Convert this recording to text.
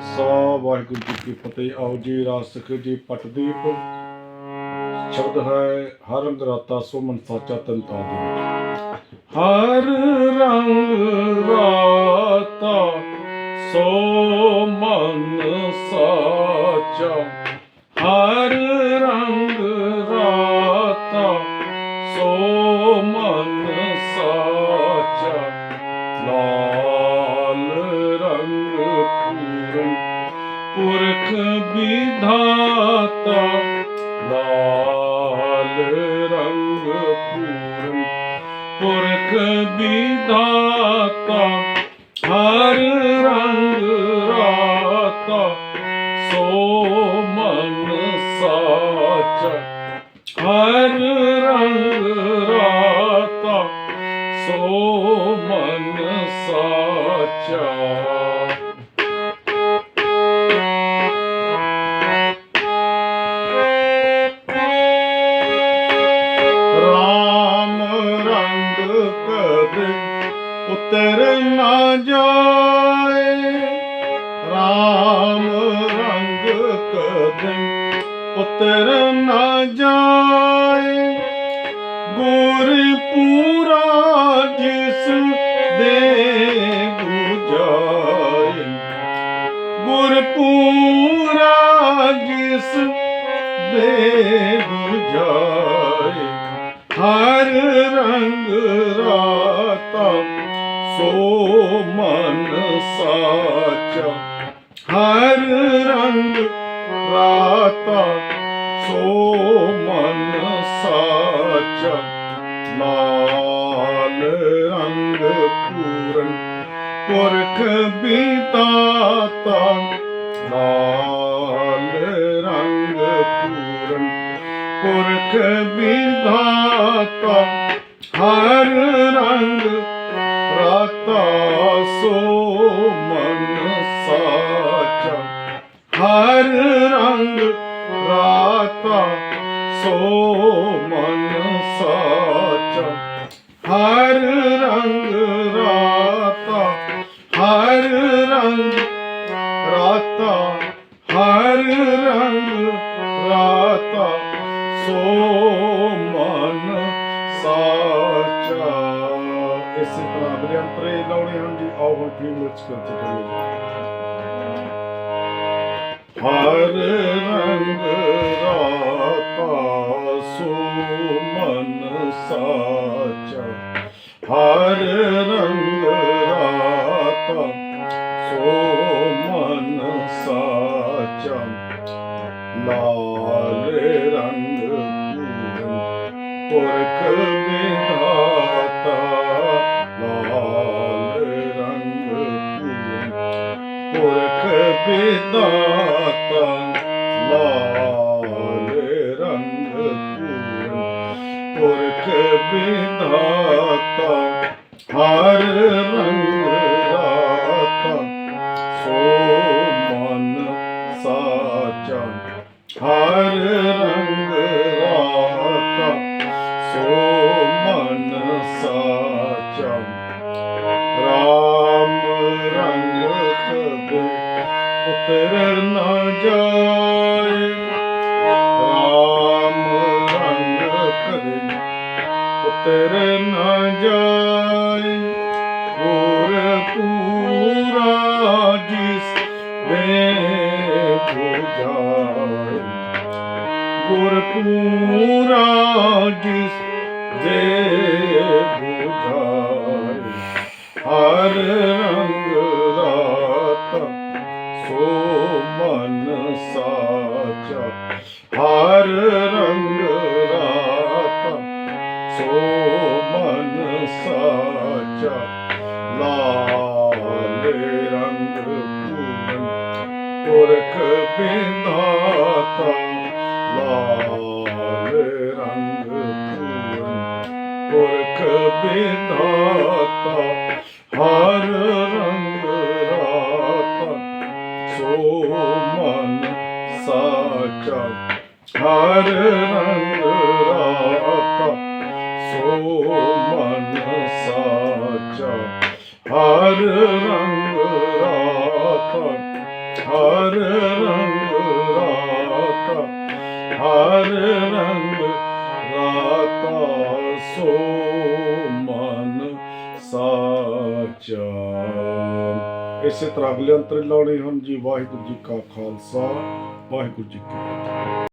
ਖਾਲਸਾ ਵਾਹਿਗੁਰੂ ਜੀ ਕੀ ਫਤਿਹ। ਆਓ ਜੀ ਰਾਜ ਜੀ ਪਟਦੀਪ ਸ਼ਬਦ ਹੈ, ਹਰ ਰੰਗ ਰਾਤਾ ਸੋ ਮਨ ਸਾਚਾ ਤੰਤਾ ਦੇ ਹਰ ਰੰਗ ਰਾਤਾ ਸੋ ਮਨ ਸਾਚਾ ਪੁਰਖ ਵਿਧਾਤਾ, ਲਾਲ ਰੰਗ ਪੂਰਨ। ਪੁਰਖ ਵਿਧਾਤਾ, ਹਰ ਰੰਗ ਰਾਤਾ, ਸੋ ਮਨ ਸਾਚਾ। ਹਰ ਰੰਗ ਰਾਤਾ, ਸੋ ਮਨ ਸਾਚਾ। ਉਤਰ ਨਾ ਜਾਏ। ਰਾਮ ਰੰਗ ਕਦੇ ਉਤਰ ਨਾ ਜਾਏ। ਗੁਰ ਪੂਰਾ ਜਿਸ ਦੇ 부ਜਾਏ ਗੁਰ ਪੂਰਾ ਜਿਸ ਦੇ 부ਜਾਏ ਹਰ ਰੰਗ ਰਾਤਾ ਸੋ ਮਨ ਸਾਚਾ ਹਰ ਰੰਗ ਰਾਤਾ ਸੋ ਮਨ ਸਾਚਾ ਲਾਲ ਰੰਗ ਪੂਰਨ ਪੁਰਖ ਬਿਤਾਤਾ ਲਾਲ ਰੰਗ ਪੂਰਨ ਪੁਰਖ ਵਿਧਾਤਾ ਹਰ ਰੰਗ ਸੋ ਮਨ ਸਾਚਾ ਹਰ ਰੰਗ ਰਾਤਾ ਸੋ ਮਨ ਸਾਚਾ ਹਰ ਰੰਗ ਰਾਤਾ ਹਰ ਰੰਗ ਰਾਤਾ ਹਰ ਰੰਗ ਰਾਤਾ ਸੋ ਮਨ ਸਾਚਾ ਇਸੇ ਤਰ੍ਹਾਂ ਅਭਿਅੰਤਰੇ ਲਾਉਣੇ ਹਨ ਜੀ। ਆਓ ਹੁਣ ਫੀਲ ਵਿੱਚ ਕਰਤੀ ਕਰੀਏ। ਹਰ ਰੰਗ ਰਾਤਾ ਸੋ ਸਾਚਾ। ਹਰ ਰੰਗ ਰਾਤਾ ਸੋ ਮਨ ਸਾਚਾ। ਲਾਲ ਰੰਗ ਪੂਰਨ, ਪੁਰਖ ਵਿਧਾਤਾ ਪੁਰਖ ਉਤਰ ਨਾ ਜਾਏ ਗੁਰ ਪੂਰਾ ਜਿਸ ਦੇ 부ਜਾਏ ਗੁਰ ਪੂਰਾ ਜਿਸ ਦੇ 부ਜਾਏ ਹਰ ਰੰਗ ਰਾਤਾ ਸੋ ਮਨ ਮਨ ਸਾਚਾ ਲਾਲ ਰੰਗ ਪੂਰਨ ਪੁਰਖ ਬਿੰਦਾਤਾ ਲਾਲ ਰੰਗ ਪੂਰਨ ਪੁਰਖ ਬਿੰਦਾਤਾ ਹਰ ਰੰਗ ਰਾਤਾ ਸੋ ਮਨ ਸਾਚਾ ਹਰ ਰੰਗ ਰਾਤਾ ਸੋ ਮਨ ਸਾਚਾ ਹਰ ਰੰਗ ਰਾਤਾ ਹਰ ਰੰਗ ਰਾਤਾ ਹਰ ਰੰਗ ਰਾਤਾ ਸੋ ਮਨ ਸਾਚਾ ਇਸੇ ਤਰ੍ਹਾਂ ਅਗਲੇ ਅੰਤਰ ਲਾਉਣੇ ਹਨ ਜੀ ਵਾਹਿਗੁਰੂ ਜੀ ਕਾ ਖਾਲਸਾ ਵਾਹਿਗੁਰੂ ਜੀ ਕੀ ਫਤਿਹ